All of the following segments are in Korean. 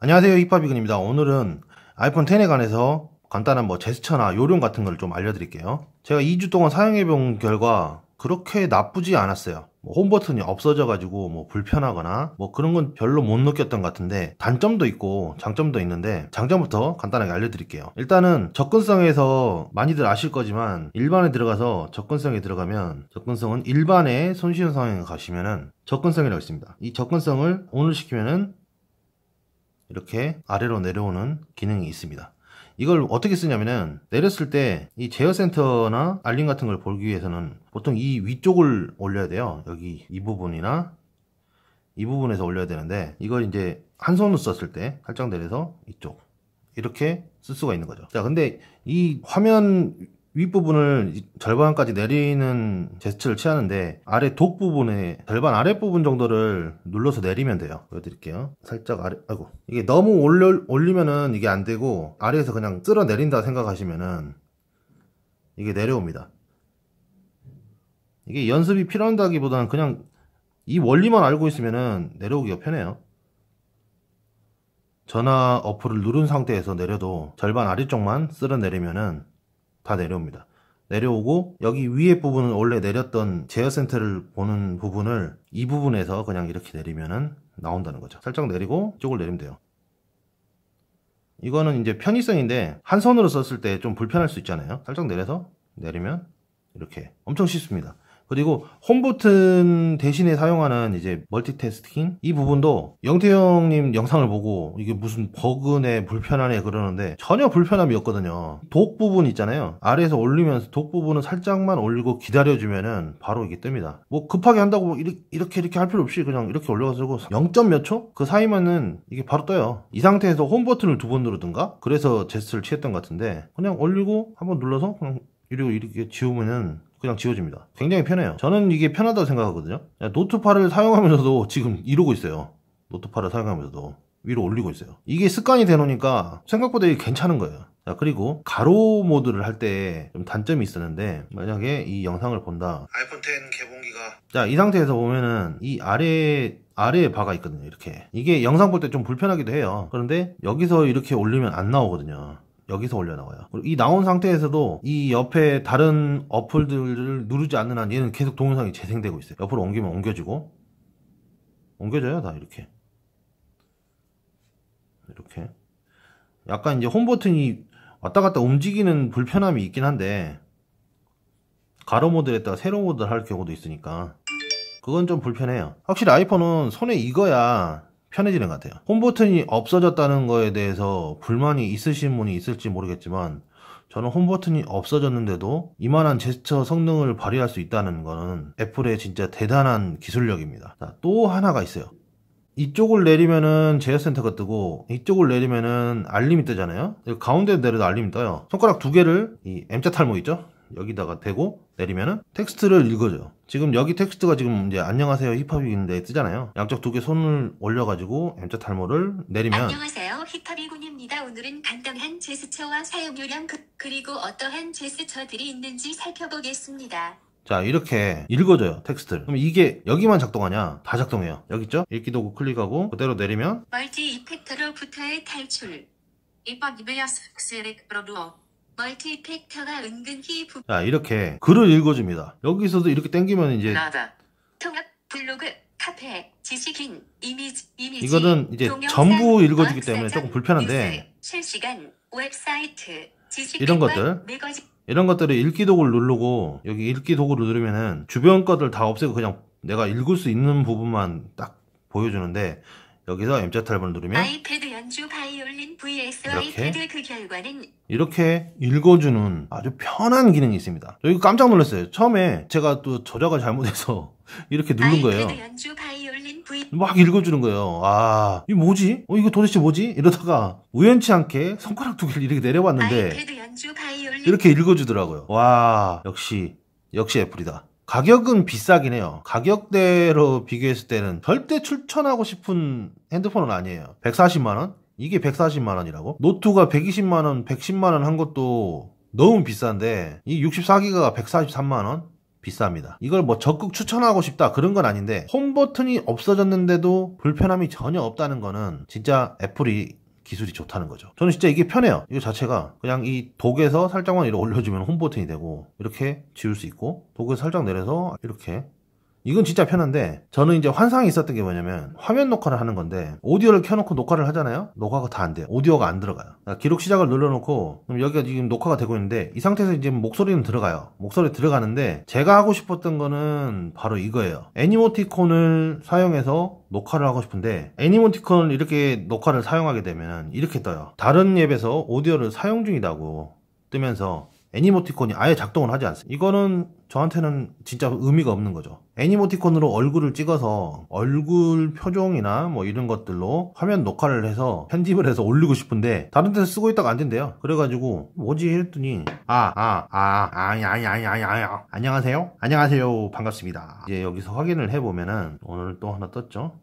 안녕하세요 힙합이근입니다. 오늘은 아이폰 10에 관해서 간단한 뭐 제스처나 요령 같은 걸 좀 알려드릴게요. 제가 2주 동안 사용해본 결과 그렇게 나쁘지 않았어요. 뭐 홈 버튼이 없어져 가지고 뭐 불편하거나 뭐 그런 건 별로 못 느꼈던 것 같은데 단점도 있고 장점도 있는데 장점부터 간단하게 알려드릴게요. 일단은 접근성에서 많이들 아실 거지만 일반에 들어가서 접근성에 들어가면 접근성은 일반의 손쉬운 상황에 가시면은 접근성이라고 있습니다. 이 접근성을 오늘 시키면은 이렇게 아래로 내려오는 기능이 있습니다. 이걸 어떻게 쓰냐면은 내렸을 때 이 제어 센터나 알림 같은 걸 보기 위해서는 보통 이 위쪽을 올려야 돼요. 여기 이 부분이나 이 부분에서 올려야 되는데 이걸 이제 한 손으로 썼을 때 살짝 내려서 이쪽 이렇게 쓸 수가 있는 거죠. 자, 근데 이 화면 윗부분을 절반까지 내리는 제스처를 취하는데 아래 독 부분에 절반 아랫부분 정도를 눌러서 내리면 돼요. 보여드릴게요. 살짝 아래 아이고. 이게 너무 올려, 올리면은 이게 안 되고 아래에서 그냥 쓸어 내린다 생각하시면은 이게 내려옵니다. 이게 연습이 필요한다기보다는 그냥 이 원리만 알고 있으면은 내려오기가 편해요. 전화 어플을 누른 상태에서 내려도 절반 아래쪽만 쓸어 내리면은 다 내려옵니다. 내려오고 여기 위에 부분은 원래 내렸던 제어 센터를 보는 부분을 이 부분에서 그냥 이렇게 내리면은 나온다는 거죠. 살짝 내리고 이쪽을 내리면 돼요. 이거는 이제 편의성인데 한 손으로 썼을 때 좀 불편할 수 있잖아요. 살짝 내려서 내리면 이렇게 엄청 쉽습니다. 그리고 홈 버튼 대신에 사용하는 이제 멀티태스킹? 이 부분도 영태형님 영상을 보고 이게 무슨 버그네 불편하네 그러는데 전혀 불편함이 없거든요. 독 부분 있잖아요. 아래에서 올리면서 독 부분은 살짝만 올리고 기다려주면은 바로 이게 뜹니다. 뭐 급하게 한다고 이렇게 이렇게, 이렇게 할 필요 없이 그냥 이렇게 올려가지고 0. 몇 초? 그 사이면은 이게 바로 떠요. 이 상태에서 홈 버튼을 두 번 누르든가? 그래서 제스처를 취했던 것 같은데 그냥 올리고 한번 눌러서 그냥 이리고 이렇게 지우면은 그냥 지워집니다. 굉장히 편해요. 저는 이게 편하다고 생각하거든요. 노트8을 사용하면서도 지금 이러고 있어요. 노트8을 사용하면서도 위로 올리고 있어요. 이게 습관이 되놓으니까 생각보다 이게 괜찮은 거예요. 자, 그리고 가로 모드를 할 때 좀 단점이 있었는데 만약에 이 영상을 본다. 아이폰 10 개봉기가 자, 이 상태에서 보면은 이 아래 아래에 바가 있거든요. 이렇게. 이게 영상 볼 때 좀 불편하기도 해요. 그런데 여기서 이렇게 올리면 안 나오거든요. 여기서 올려 나와요. 이 나온 상태에서도 이 옆에 다른 어플들을 누르지 않는 한 얘는 계속 동영상이 재생되고 있어요. 옆으로 옮기면 옮겨지고 옮겨져요 다 이렇게 이렇게 약간 이제 홈 버튼이 왔다 갔다 움직이는 불편함이 있긴 한데 가로 모드에다가 세로 모드를 할 경우도 있으니까 그건 좀 불편해요 확실히 아이폰은 손에 익어야 편해지는 것 같아요. 홈 버튼이 없어졌다는 거에 대해서 불만이 있으신 분이 있을지 모르겠지만 저는 홈 버튼이 없어졌는데도 이만한 제스처 성능을 발휘할 수 있다는 거는 애플의 진짜 대단한 기술력입니다. 자, 또 하나가 있어요. 이쪽을 내리면은 제어센터가 뜨고 이쪽을 내리면은 알림이 뜨잖아요. 가운데 내려도 알림이 떠요. 손가락 두 개를 이 M자 탈모 있죠 여기다가 대고 내리면은 텍스트를 읽어줘요. 지금 여기 텍스트가 지금 이제 안녕하세요 힙합이인데 뜨잖아요. 양쪽 두 개 손을 올려가지고 M자 탈모를 내리면 안녕하세요 힙합이군입니다. 오늘은 간단한 제스처와 사용 요령 그, 그리고 어떠한 제스처들이 있는지 살펴보겠습니다. 자 이렇게 읽어줘요 텍스트를 그럼 이게 여기만 작동하냐 다 작동해요 여기 있죠 읽기 도구 클릭하고 그대로 내리면 멀티 이펙터로부터의 탈출 이번 이베야스 엑셀렉 프로듀어 멀티 팩터가 은근히 부... 자 이렇게 글을 읽어줍니다. 여기서도 이렇게 땡기면 이제 나다 통합 블로그 카페 지식인 이미지 이미지 이거는 이제 전부 읽어주기 때문에 조금 불편한데 뉴스, 실시간 웹사이트 지식 이런 것들 매거진 이런 것들을 읽기 도구를 누르고 여기 읽기 도구를 누르면은 주변 것들 다 없애고 그냥 내가 읽을 수 있는 부분만 딱 보여주는데 여기서 M자 탈번을 누르면 아이패드 이렇게. 그 이렇게 읽어주는 아주 편한 기능이 있습니다. 여기 깜짝 놀랐어요. 처음에 제가 또 저작을 잘못해서 이렇게 누른 거예요. 막 읽어주는 거예요. 아, 이거 뭐지? 어, 이거 도대체 뭐지? 이러다가 우연치 않게 손가락 두 개를 이렇게 내려봤는데 이렇게 읽어주더라고요. 와, 역시, 역시 애플이다. 가격은 비싸긴 해요. 가격대로 비교했을 때는 절대 추천하고 싶은 핸드폰은 아니에요. 140만원? 이게 140만 원이라고? 노트가 120만 원, 110만 원 한 것도 너무 비싼데, 이 64기가가 143만 원? 비쌉니다. 이걸 뭐 적극 추천하고 싶다 그런 건 아닌데 홈 버튼이 없어졌는데도 불편함이 전혀 없다는 거는 진짜 애플이 기술이 좋다는 거죠. 저는 진짜 이게 편해요. 이거 자체가 그냥 이 독에서 살짝만 이렇게 올려주면 홈 버튼이 되고 이렇게 지울 수 있고 독에서 살짝 내려서 이렇게 이건 진짜 편한데 저는 이제 환상이 있었던 게 뭐냐면 화면 녹화를 하는 건데 오디오를 켜놓고 녹화를 하잖아요? 녹화가 다 안 돼요. 오디오가 안 들어가요. 그러니까 기록 시작을 눌러놓고 여기가 지금 녹화가 되고 있는데 이 상태에서 이제 목소리는 들어가요. 목소리 들어가는데 제가 하고 싶었던 거는 바로 이거예요. 애니모티콘을 사용해서 녹화를 하고 싶은데 애니모티콘을 이렇게 녹화를 사용하게 되면 이렇게 떠요. 다른 앱에서 오디오를 사용 중이라고 뜨면서 애니모티콘이 아예 작동을 하지 않습니다. 이거는 저한테는 진짜 의미가 없는 거죠. 애니모티콘으로 얼굴을 찍어서 얼굴 표정이나 뭐 이런 것들로 화면 녹화를 해서 편집을 해서 올리고 싶은데 다른 데서 쓰고 있다가 안 된대요. 그래가지고 뭐지 했더니 아 아 아 아니 아니 아니 아니 아니 안녕하세요 안녕하세요 반갑습니다. 이제 여기서 확인을 해보면은 오늘 또 하나 떴죠.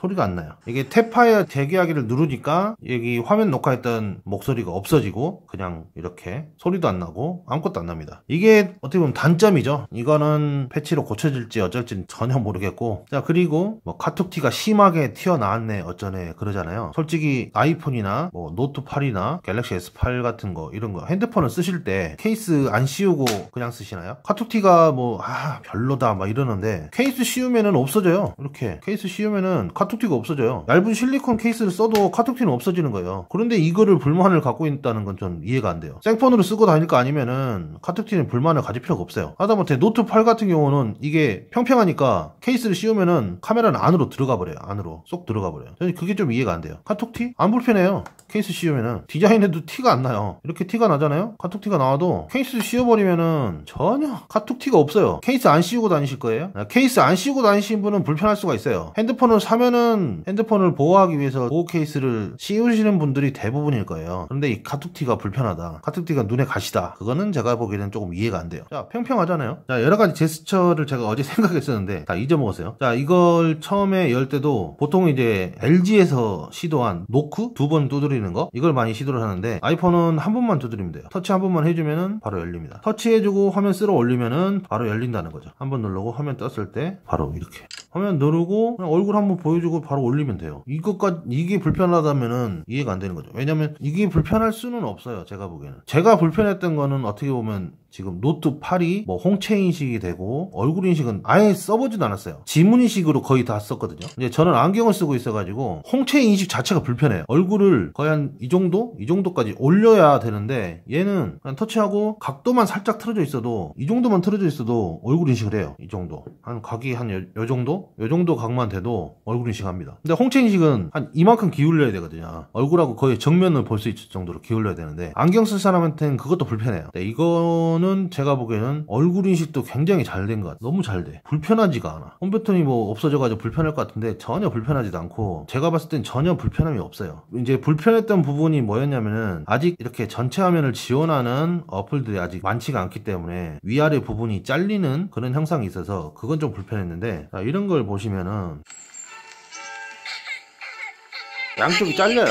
소리가 안 나요. 이게 탭파이어 재계하기를 누르니까 여기 화면 녹화했던 목소리가 없어지고 그냥 이렇게 소리도 안 나고 아무것도 안 납니다. 이게 어떻게 보면 단점이죠. 이거는 패치로 고쳐질지 어쩔지 전혀 모르겠고 자 그리고 뭐 카톡티가 심하게 튀어나왔네 어쩌네 그러잖아요. 솔직히 아이폰이나 뭐 노트 8이나 갤럭시 S8 같은 거 이런 거 핸드폰을 쓰실 때 케이스 안 씌우고 그냥 쓰시나요? 카톡티가 뭐 아 별로다 막 이러는데 케이스 씌우면은 없어져요. 이렇게 케이스 씌우면은 카 톡티가 없어져요. 얇은 실리콘 케이스를 써도 카톡티는 없어지는 거예요. 그런데 이거를 불만을 갖고 있다는 건 좀 이해가 안 돼요. 생폰으로 쓰고 거 아니면은 카톡티는 불만을 가질 필요가 없어요. 하다못해 노트 8 같은 경우는 이게 평평하니까 케이스를 씌우면은 카메라는 안으로 들어가 버려요. 안으로 쏙 들어가 버려요. 저는 그게 좀 이해가 안 돼요. 카톡티? 안 불편해요. 케이스 씌우면은 디자인에도 티가 안 나요. 이렇게 티가 나잖아요. 카톡티가 나와도 케이스 씌워버리면은 전혀 카톡티가 없어요. 케이스 안 씌우고 다니실 거예요? 케이스 안 씌우고 다니신 분은 불편할 수가 있어요. 핸드폰을 사면은 핸드폰을 보호하기 위해서 보호 케이스를 씌우시는 분들이 대부분일 거예요. 그런데 이 카톡티가 불편하다. 카톡티가 눈에 가시다. 그거는 제가 보기에는 조금 이해가 안 돼요. 자, 평평하잖아요. 자, 여러 가지 제스처를 제가 어제 생각했었는데 다 잊어먹었어요. 자, 이걸 처음에 열 때도 보통 이제 LG에서 시도한 노크 두 번 두드리는 거 이걸 많이 시도를 하는데 아이폰은 한 번만 두드리면 돼요. 터치 한 번만 해주면은 바로 열립니다. 터치해주고 화면 쓸어 올리면은 바로 열린다는 거죠. 한 번 누르고 화면 떴을 때 바로 이렇게 화면 누르고 얼굴 한번 보여주고 바로 올리면 돼요. 이것까 이게 불편하다면은 이해가 안 되는 거죠. 왜냐면 이게 불편할 수는 없어요. 제가 보기에는. 제가 불편했던 거는 어떻게 보면 지금 노트 8이 뭐 홍채 인식이 되고 얼굴 인식은 아예 써보지도 않았어요. 지문 인식으로 거의 다 썼거든요. 이제 저는 안경을 쓰고 있어가지고 홍채 인식 자체가 불편해요. 얼굴을 거의 한 이 정도? 이 정도까지 올려야 되는데 얘는 그냥 터치하고 각도만 살짝 틀어져 있어도 이 정도만 틀어져 있어도 얼굴 인식을 해요. 이 정도. 한 각이 한 요 정도? 요 정도 각만 돼도 얼굴 인식합니다. 근데 홍채 인식은 한 이만큼 기울여야 되거든요. 얼굴하고 거의 정면을 볼 수 있을 정도로 기울여야 되는데 안경 쓸 사람한테는 그것도 불편해요. 네, 이거는 제가 보기에는 얼굴 인식도 굉장히 잘 된 것 같아요. 너무 잘 돼. 불편하지가 않아. 홈버튼이 뭐 없어져가지고 불편할 것 같은데 전혀 불편하지도 않고 제가 봤을 땐 전혀 불편함이 없어요. 이제 불편했던 부분이 뭐였냐면은 아직 이렇게 전체 화면을 지원하는 어플들이 아직 많지가 않기 때문에 위아래 부분이 잘리는 그런 형상이 있어서 그건 좀 불편했는데 자, 이런 걸 보시면은 양쪽이 잘려요.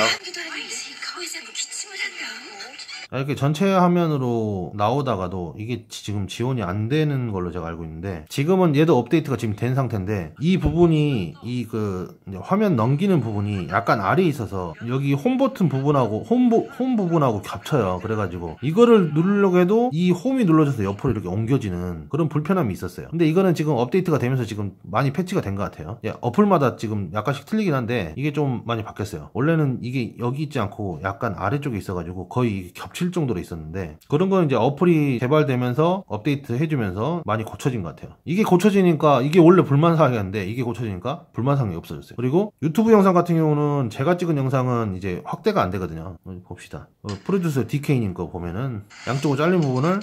이렇게 전체 화면으로 나오다가도 이게 지- 지금 지원이 안 되는 걸로 제가 알고 있는데 지금은 얘도 업데이트가 지금 된 상태인데 이 부분이 이 그 화면 넘기는 부분이 약간 아래에 있어서 여기 홈 버튼 부분하고 홈, 부- 홈 부분하고 겹쳐요. 그래가지고 이거를 누르려고 해도 이 홈이 눌러져서 옆으로 이렇게 옮겨지는 그런 불편함이 있었어요. 근데 이거는 지금 업데이트가 되면서 지금 많이 패치가 된 것 같아요. 예, 어플마다 지금 약간씩 틀리긴 한데 이게 좀 많이 바뀌었어요. 원래는 이게 여기 있지 않고 약간 아래쪽에 있어가지고 거의 이게 겹칠 정도로 있었는데 그런 건 이제 어플이 개발되면서 업데이트 해주면서 많이 고쳐진 것 같아요. 이게 고쳐지니까 이게 원래 불만 사항이었는데 이게 고쳐지니까 불만 사항이 없어졌어요. 그리고 유튜브 영상 같은 경우는 제가 찍은 영상은 이제 확대가 안 되거든요. 봅시다. 어, 프로듀서 DK님 거 보면은 양쪽으로 잘린 부분을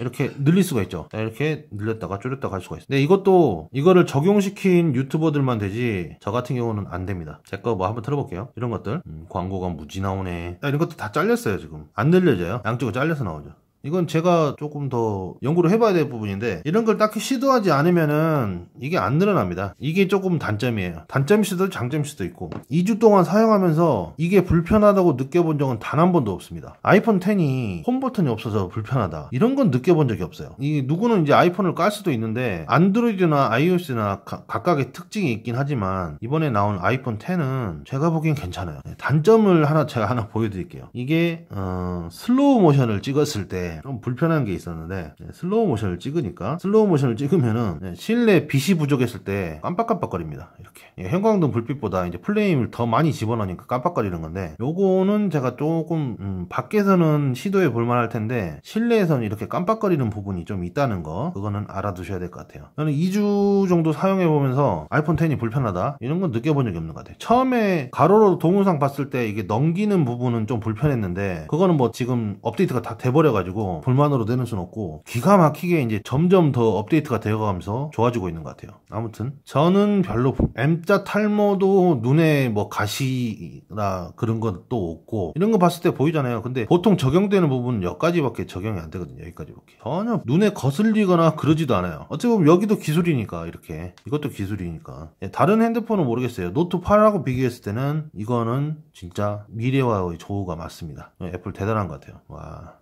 이렇게 늘릴 수가 있죠. 자, 이렇게 늘렸다가 줄였다가 할 수가 있어요. 근데 이것도 이거를 적용시킨 유튜버들만 되지 저 같은 경우는 안 됩니다. 제 거 뭐 한번 틀어볼게요. 이런 것들 음, 광고가 무지 나오네. 자, 이런 것도 다 잘렸어요 지금. 안 늘려져요. 양쪽으로 잘려서 나오죠. 이건 제가 조금 더 연구를 해봐야 될 부분인데 이런 걸 딱히 시도하지 않으면은 이게 안 늘어납니다. 이게 조금 단점이에요. 단점일 수도 장점일 수도 있고 2주 동안 사용하면서 이게 불편하다고 느껴본 적은 단 한 번도 없습니다. 아이폰 10이 홈 버튼이 없어서 불편하다 이런 건 느껴본 적이 없어요. 이 누구는 이제 아이폰을 깔 수도 있는데 안드로이드나 iOS나 가- 각각의 특징이 있긴 하지만 이번에 나온 아이폰 10은 제가 보기엔 괜찮아요. 네, 단점을 하나 제가 하나 보여드릴게요. 이게 어, 슬로우 모션을 찍었을 때좀 불편한 게 있었는데 네, 슬로우 모션을 찍으니까 슬로우 모션을 찍으면은 네, 실내 빛이 부족했을 때 깜빡깜빡거립니다. 이렇게 예, 형광등 불빛보다 이제 플레임을 더 많이 집어넣으니까 깜빡거리는 건데 요거는 제가 조금 음, 밖에서는 시도해 볼 만할 텐데 실내에서는 이렇게 깜빡거리는 부분이 좀 있다는 거 그거는 알아두셔야 될 것 같아요. 저는 2주 정도 사용해 보면서 아이폰 10이 불편하다 이런 건 느껴본 적이 없는 것 같아요. 처음에 가로로 동영상 봤을 때 이게 넘기는 부분은 좀 불편했는데 그거는 뭐 지금 업데이트가 다 돼버려가지고 불만으로 내는 수는 없고 기가 막히게 이제 점점 더 업데이트가 되어가면서 좋아지고 있는 것 같아요. 아무튼 저는 별로 M자 탈모도 눈에 뭐 가시나 그런 것도 없고 이런 거 봤을 때 보이잖아요. 근데 보통 적용되는 부분은 여기까지밖에 적용이 안 되거든요. 여기까지밖에 전혀 눈에 거슬리거나 그러지도 않아요. 어떻게 보면 여기도 기술이니까 이렇게 이것도 기술이니까 예, 다른 핸드폰은 모르겠어요. 노트 8하고 비교했을 때는 이거는 진짜 미래와의 조우가 맞습니다. 예, 애플 대단한 것 같아요. 와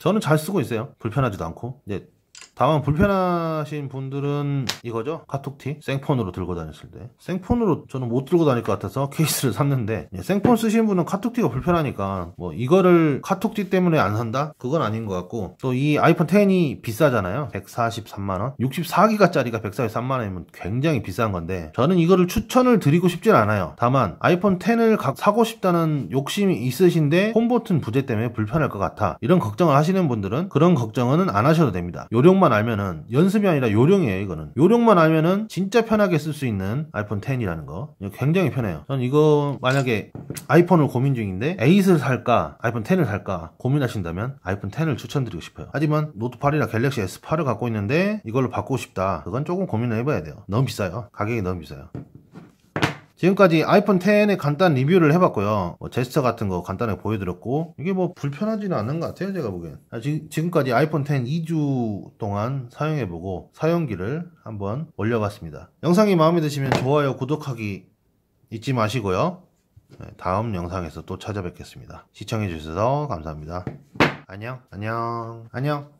저는 잘 쓰고 있어요. 불편하지도 않고 이제 다만 불편하신 분들은 이거죠? 카톡티? 생폰으로 들고 다녔을 때. 생폰으로 저는 못 들고 다닐 것 같아서 케이스를 샀는데 예, 생폰 쓰시는 분은 카톡티가 불편하니까 뭐 이거를 카톡티 때문에 안 산다? 그건 아닌 것 같고 또 이 아이폰 10이 비싸잖아요. 143만원? 64기가짜리가 143만원이면 굉장히 비싼 건데 저는 이거를 추천을 드리고 싶진 않아요. 다만 아이폰 10을 가- 사고 싶다는 욕심이 있으신데 홈버튼 부재 때문에 불편할 것 같아. 이런 걱정을 하시는 분들은 그런 걱정은 안 하셔도 됩니다. 요령만 알면은 연습이 아니라 요령이에요 이거는. 요령만 알면은 진짜 편하게 쓸 수 있는 아이폰 10이라는 거. 굉장히 편해요. 저는 이거 만약에 아이폰을 고민 중인데 8을 살까 아이폰 10을 살까 고민하신다면 아이폰 10을 추천드리고 싶어요. 하지만 노트 8이나 갤럭시 S8을 갖고 있는데 이걸로 바꾸고 싶다. 그건 조금 고민을 해봐야 돼요. 너무 비싸요. 가격이 너무 비싸요 지금까지 아이폰 10의 간단 리뷰를 해봤고요. 뭐 제스처 같은 거 간단하게 보여드렸고 이게 뭐 불편하지는 않는 것 같아요. 제가 보기엔. 아, 지, 지금까지 아이폰 10 2주 동안 사용해보고 사용기를 한번 올려봤습니다. 영상이 마음에 드시면 좋아요, 구독하기 잊지 마시고요. 네, 다음 영상에서 또 찾아뵙겠습니다. 시청해주셔서 감사합니다. 안녕, 안녕, 안녕.